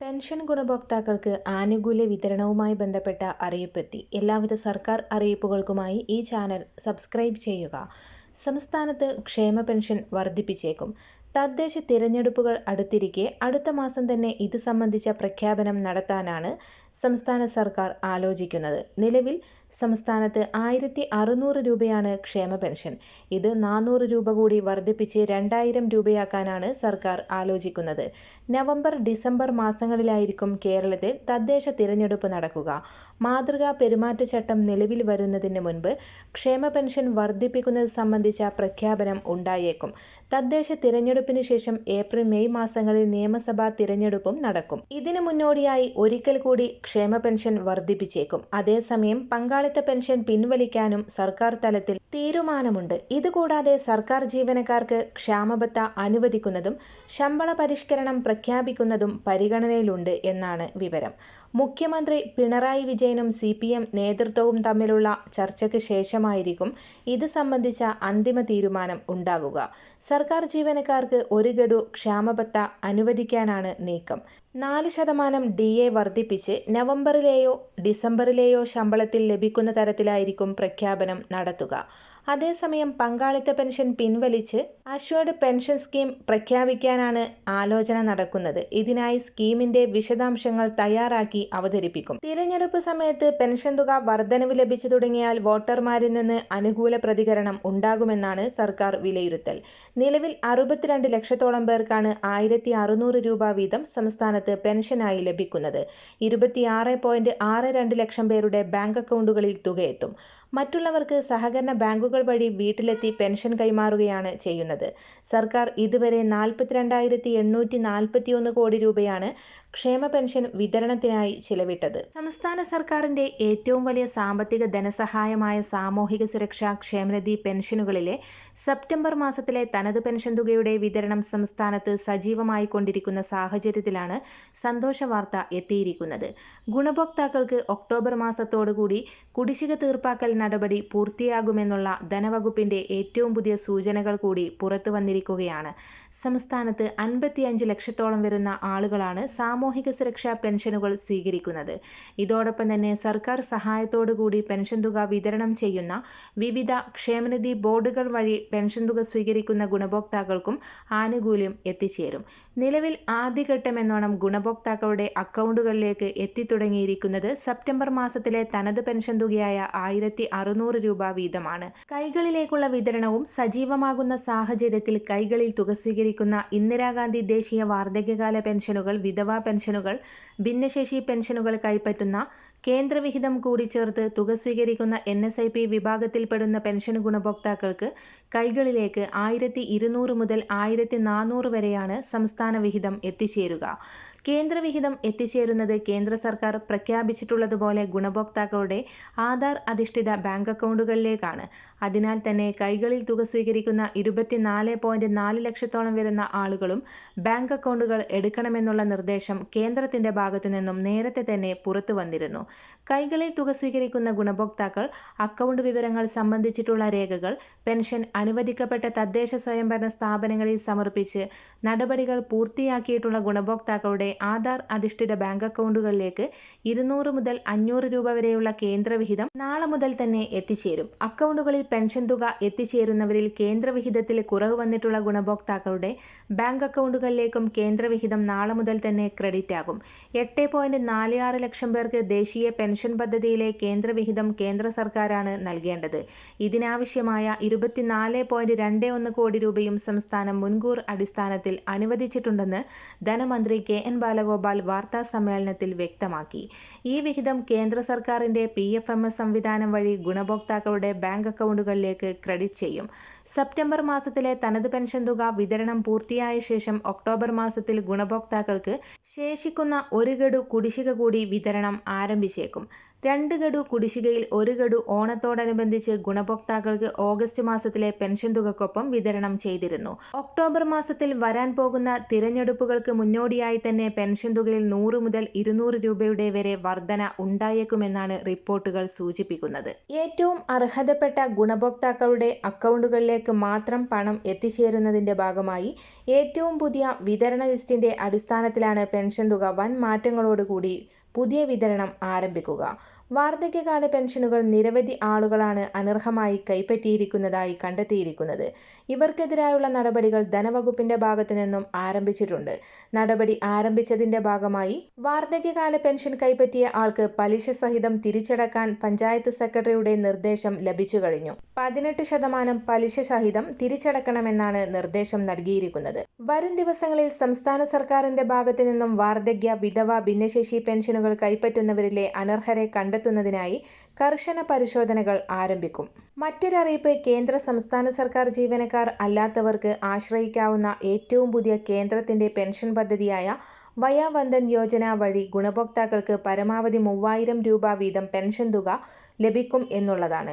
Pension ഗുണഭോക്താക്കൾക്ക് ആനുകൂല്യ വിതരണവുമായി ബന്ധപ്പെട്ട അറിയിപ്പെത്തി. എല്ലാവിധ സർക്കാർ അറിയിപ്പുകൾക്കുമായി ഈ ചാനൽ സബ്സ്ക്രൈബ് ചെയ്യുക. സംസ്ഥാനത്ത് ക്ഷേമ പെൻഷൻ വർദ്ധിപ്പിച്ചേക്കും. തദ്ദേശ തിരഞ്ഞെടുപ്പുകൾ അടുത്തിരിക്കെ അടുത്ത മാസം തന്നെ ഇത് സംബന്ധിച്ച പ്രഖ്യാപനം നടത്താനാണ് സംസ്ഥാന സർക്കാർ ആലോചിക്കുന്നത്. നിലവിൽ സംസ്ഥാനത്ത് ആയിരത്തി അറുന്നൂറ് രൂപയാണ് ക്ഷേമ പെൻഷൻ. ഇത് നാനൂറ് രൂപ കൂടി വർദ്ധിപ്പിച്ച് രണ്ടായിരം രൂപയാക്കാനാണ് സർക്കാർ ആലോചിക്കുന്നത്. നവംബർ ഡിസംബർ മാസങ്ങളിലായിരിക്കും കേരളത്തിൽ തദ്ദേശ തിരഞ്ഞെടുപ്പ് നടക്കുക. മാതൃകാ പെരുമാറ്റച്ചട്ടം നിലവിൽ വരുന്നതിന് മുൻപ് ക്ഷേമ പെൻഷൻ വർദ്ധിപ്പിക്കുന്നത് സംബന്ധിച്ച പ്രഖ്യാപനം ഉണ്ടായേക്കും. തദ്ദേശ തിരഞ്ഞെടുപ്പിന് ശേഷം ഏപ്രിൽ മെയ് മാസങ്ങളിൽ നിയമസഭാ തിരഞ്ഞെടുപ്പും നടക്കും. ഇതിനു മുന്നോടിയായി ഒരിക്കൽ കൂടി ക്ഷേമ പെൻഷൻ വർദ്ധിപ്പിച്ചേക്കും. അതേസമയം പങ്കാളിത്ത പെൻഷൻ പിൻവലിക്കാനും സർക്കാർ തലത്തിൽ തീരുമാനമുണ്ട്. ഇതുകൂടാതെ സർക്കാർ ജീവനക്കാർക്ക് ക്ഷാമബത്ത അനുവദിക്കുന്നതും ശമ്പള പരിഷ്കരണം പ്രഖ്യാപിക്കുന്നതും പരിഗണനയിലുണ്ട് എന്നാണ് വിവരം. മുഖ്യമന്ത്രി പിണറായി വിജയനും സി പി എം നേതൃത്വവും തമ്മിലുള്ള ചർച്ചയ്ക്ക് ശേഷമായിരിക്കും ഇത് സംബന്ധിച്ച അന്തിമ തീരുമാനം ഉണ്ടാകുക. സർക്കാർ ജീവനക്കാർക്ക് ഒരു ഗഡു ക്ഷാമബത്ത അനുവദിക്കാനാണ് നീക്കം. നാല് ശതമാനം ഡി എ വർദ്ധിപ്പിച്ച് നവംബറിലെയോ ഡിസംബറിലെയോ ശമ്പളത്തിൽ ലഭിക്കുന്ന തരത്തിലായിരിക്കും പ്രഖ്യാപനം നടത്തുക. അതേസമയം പങ്കാളിത്ത പെൻഷൻ പിൻവലിച്ച് അഷ്വേർഡ് പെൻഷൻ സ്കീം പ്രഖ്യാപിക്കാനാണ് ആലോചന നടക്കുന്നത്. ഇതിനായി സ്കീമിന്റെ വിശദാംശങ്ങൾ തയ്യാറാക്കി അവതരിപ്പിക്കും. തിരഞ്ഞെടുപ്പ് സമയത്ത് പെൻഷൻ തുക വർധനവ് ലഭിച്ചു തുടങ്ങിയാൽ വോട്ടർമാരിൽ നിന്ന് അനുകൂല പ്രതികരണം ഉണ്ടാകുമെന്നാണ് സർക്കാർ വിലയിരുത്തൽ. നിലവിൽ അറുപത്തിരണ്ട് ലക്ഷത്തോളം പേർക്കാണ് ആയിരത്തി രൂപ വീതം സംസ്ഥാനത്ത് പെൻഷനായി ലഭിക്കുന്നത്. ഇരുപത്തിയാറ് പോയിന്റ് ആറ് രണ്ട് ലക്ഷം പേരുടെ ബാങ്ക് അക്കൗണ്ടുകളിൽ തുകയെത്തും മറ്റുള്ളവർക്ക് സഹകരണ ബാങ്കുകൾ വഴി വീട്ടിലെത്തി പെൻഷൻ കൈമാറുകയാണ് ചെയ്യുന്നത്. സർക്കാർ ഇതുവരെ നാൽപ്പത്തിരണ്ടായിരത്തി എണ്ണൂറ്റി നാൽപ്പത്തിയൊന്ന് കോടി രൂപയാണ് ക്ഷേമ പെൻഷൻ വിതരണത്തിനായി ചിലവിട്ടത്. സംസ്ഥാന സർക്കാരിന്റെ ഏറ്റവും വലിയ സാമ്പത്തിക ധനസഹായമായ സാമൂഹിക സുരക്ഷാ ക്ഷേമനിധി പെൻഷനുകളിലെ സെപ്റ്റംബർ മാസത്തിലെ തനത് പെൻഷൻ തുകയുടെ വിതരണം സംസ്ഥാനത്ത് സജീവമായി കൊണ്ടിരിക്കുന്ന സാഹചര്യത്തിലാണ് സന്തോഷ വാർത്ത എത്തിയിരിക്കുന്നത്. ഗുണഭോക്താക്കൾക്ക് ഒക്ടോബർ മാസത്തോടുകൂടി കുടിശ്ശിക തീർപ്പാക്കൽ നടപടി പൂർത്തിയാകുമെന്നുള്ള ധനവകുപ്പിന്റെ ഏറ്റവും പുതിയ സൂചനകൾ കൂടി പുറത്തു വന്നിരിക്കുകയാണ് സംസ്ഥാനത്ത് അൻപത്തിയഞ്ച് ലക്ഷത്തോളം വരുന്ന ആളുകളാണ് സാമൂഹിക സുരക്ഷാ പെൻഷനുകൾ സ്വീകരിക്കുന്നത്. ഇതോടൊപ്പം തന്നെ സർക്കാർ സഹായത്തോടുകൂടി പെൻഷൻ തുക വിതരണം ചെയ്യുന്ന വിവിധ ക്ഷേമനിധി ബോർഡുകൾ വഴി പെൻഷൻ തുക സ്വീകരിക്കുന്ന ഗുണഭോക്താക്കൾക്കും ആനുകൂല്യം എത്തിച്ചേരും. നിലവിൽ ആദ്യഘട്ടമെന്നോണം ഗുണഭോക്താക്കളുടെ അക്കൗണ്ടുകളിലേക്ക് എത്തിത്തുടങ്ങിയിരിക്കുന്നത് സെപ്റ്റംബർ മാസത്തിലെ തനത് പെൻഷൻ തുകയായ ആയിരത്തി അറുന്നൂറ് രൂപ വീതമാണ്. കൈകളിലേക്കുള്ള വിതരണവും സജീവമാകുന്ന സാഹചര്യത്തിൽ കൈകളിൽ തുക സ്വീകരിക്കുന്ന ഇന്ദിരാഗാന്ധി ദേശീയ വാർദ്ധക്യകാല പെൻഷനുകൾ വിധവാ പെൻഷനുകൾ ഭിന്നശേഷി പെൻഷനുകൾ കൈപ്പറ്റുന്ന കേന്ദ്രവിഹിതം കൂടി ചേർത്ത് തുക സ്വീകരിക്കുന്ന എൻ എസ് ഐ പി വിഭാഗത്തിൽപ്പെടുന്ന പെൻഷൻ ഗുണഭോക്താക്കൾക്ക് കൈകളിലേക്ക് ആയിരത്തി ഇരുന്നൂറ് മുതൽ ആയിരത്തി നാനൂറ് വരെയാണ് സംസ്ഥാന വിഹിതം എത്തിച്ചേരുക. കേന്ദ്രവിഹിതം എത്തിച്ചേരുന്നത് കേന്ദ്ര സർക്കാർ പ്രഖ്യാപിച്ചിട്ടുള്ളതുപോലെ ഗുണഭോക്താക്കളുടെ ആധാർ അധിഷ്ഠിത ബാങ്ക് അക്കൗണ്ടുകളിലേക്കാണ്. അതിനാൽ തന്നെ കൈകളിൽ തുക സ്വീകരിക്കുന്ന ഇരുപത്തിനാല് പോയിന്റ് നാല് ലക്ഷത്തോളം വരുന്ന ആളുകളും ബാങ്ക് അക്കൗണ്ടുകൾ എടുക്കണമെന്നുള്ള നിർദ്ദേശം കേന്ദ്രത്തിന്റെ ഭാഗത്തു നിന്നും നേരത്തെ തന്നെ പുറത്തു വന്നിരുന്നു. കൈകളിൽ തുക സ്വീകരിക്കുന്ന ഗുണഭോക്താക്കൾ അക്കൗണ്ട് വിവരങ്ങൾ സംബന്ധിച്ചിട്ടുള്ള രേഖകൾ പെൻഷൻ അനുവദിക്കപ്പെട്ട തദ്ദേശ സ്വയംഭരണ സ്ഥാപനങ്ങളിൽ സമർപ്പിച്ച് നടപടികൾ പൂർത്തിയാക്കിയിട്ടുള്ള ഗുണഭോക്താക്കളുടെ ആധാർ അധിഷ്ഠിത ബാങ്ക് അക്കൗണ്ടുകളിലേക്ക് ഇരുന്നൂറ് മുതൽ അഞ്ഞൂറ് രൂപ വരെയുള്ള കേന്ദ്രവിഹിതം നാളെ മുതൽ തന്നെ എത്തിച്ചേരും. അക്കൗണ്ടുകളിൽ പെൻഷൻ തുക എത്തിച്ചേരുന്നവരിൽ കേന്ദ്രവിഹിതത്തിൽ കുറവ് വന്നിട്ടുള്ള ഗുണഭോക്താക്കളുടെ ബാങ്ക് അക്കൗണ്ടുകളിലേക്കും കേന്ദ്രവിഹിതം നാളെ മുതൽ തന്നെ ക്രെഡിറ്റ് ആകും എട്ട് ലക്ഷം പേർക്ക് ദേശീയ പെൻഷൻ പദ്ധതിയിലെ കേന്ദ്രവിഹിതം കേന്ദ്ര സർക്കാരാണ് നൽകേണ്ടത്. ഇതിനാവശ്യമായ ഇരുപത്തിനാല് പോയിന്റ് രണ്ട് ഒന്ന് കോടി രൂപയും സംസ്ഥാനം മുൻകൂർ അടിസ്ഥാനത്തിൽ അനുവദിച്ചിട്ടുണ്ടെന്ന് ധനമന്ത്രി കെ എൻ ബാലഗോപാൽ വാർത്താ സമ്മേളനത്തിൽ വ്യക്തമാക്കി. ഈ വിഹിതം കേന്ദ്ര സർക്കാരിന്റെ പി എഫ് എം എസ് സംവിധാനം വഴി ഗുണഭോക്താക്കളുടെ ബാങ്ക് അക്കൗണ്ടുകളിലേക്ക് ക്രെഡിറ്റ് ചെയ്യും. സെപ്റ്റംബർ മാസത്തിലെ തനത് പെൻഷൻ തുക വിതരണം പൂർത്തിയായ ശേഷം ഒക്ടോബർ മാസത്തിൽ ഗുണഭോക്താക്കൾക്ക് ശേഷിക്കുന്ന ഒരു ഗഡു കുടിശ്ശിക കൂടി വിതരണം ആരംഭിച്ചേക്കും രണ്ട് ഗഡു കുടിശ്ശികയിൽ ഒരു ഗഡു ഓണത്തോടനുബന്ധിച്ച് ഗുണഭോക്താക്കൾക്ക് ഓഗസ്റ്റ് മാസത്തിലെ പെൻഷൻ തുകക്കൊപ്പം വിതരണം ചെയ്തിരുന്നു. ഒക്ടോബർ മാസത്തിൽ വരാൻ പോകുന്ന തിരഞ്ഞെടുപ്പുകൾക്ക് മുന്നോടിയായി തന്നെ പെൻഷൻ തുകയിൽ നൂറ് മുതൽ ഇരുന്നൂറ് രൂപയുടെ വരെ വർധന ഉണ്ടായേക്കുമെന്നാണ് റിപ്പോർട്ടുകൾ സൂചിപ്പിക്കുന്നത്. ഏറ്റവും അർഹതപ്പെട്ട ഗുണഭോക്താക്കളുടെ അക്കൗണ്ടുകളിലേക്ക് മാത്രം പണം എത്തിച്ചേരുന്നതിന്റെ ഭാഗമായി ഏറ്റവും പുതിയ വിതരണ ലിസ്റ്റിന്റെ അടിസ്ഥാനത്തിലാണ് പെൻഷൻ തുക വൻ മാറ്റങ്ങളോടുകൂടി പുതിയ വിതരണം ആരംഭിക്കുക. വാർദ്ധക്യകാല പെൻഷനുകൾ നിരവധി ആളുകളാണ് അനർഹമായി കൈപ്പറ്റിയിരിക്കുന്നതായി കണ്ടെത്തിയിരിക്കുന്നത്. ഇവർക്കെതിരായുള്ള നടപടികൾ ധനവകുപ്പിന്റെ ഭാഗത്തു നിന്നും ആരംഭിച്ചിട്ടുണ്ട്. നടപടി ആരംഭിച്ചതിന്റെ ഭാഗമായി വാർദ്ധക്യകാല പെൻഷൻ കൈപ്പറ്റിയ ആൾക്ക് പലിശ സഹിതം തിരിച്ചടക്കാൻ പഞ്ചായത്ത് സെക്രട്ടറിയുടെ നിർദ്ദേശം ലഭിച്ചു കഴിഞ്ഞു. പതിനെട്ട് ശതമാനം പലിശ സഹിതം തിരിച്ചടക്കണമെന്നാണ് നിർദ്ദേശം നൽകിയിരിക്കുന്നത്. വരും ദിവസങ്ങളിൽ സംസ്ഥാന സർക്കാരിന്റെ ഭാഗത്തു നിന്നും വാർദ്ധക്യ വിധവ ഭിന്നശേഷി പെൻഷനുകൾ കൈപ്പറ്റുന്നവരിലെ അനർഹരെ കണ്ടെത്തുന്നതിനായി കർശന പരിശോധനകൾ ആരംഭിക്കും. മറ്റൊരറിയിപ്പ് കേന്ദ്ര സംസ്ഥാന സർക്കാർ ജീവനക്കാർ അല്ലാത്തവർക്ക് ആശ്രയിക്കാവുന്ന ഏറ്റവും പുതിയ കേന്ദ്രത്തിന്റെ പെൻഷൻ പദ്ധതിയായ വയാവന്ദൻ യോജന വഴി ഗുണഭോക്താക്കൾക്ക് പരമാവധി മൂവായിരം രൂപ വീതം പെൻഷൻ തുക ലഭിക്കും എന്നുള്ളതാണ്.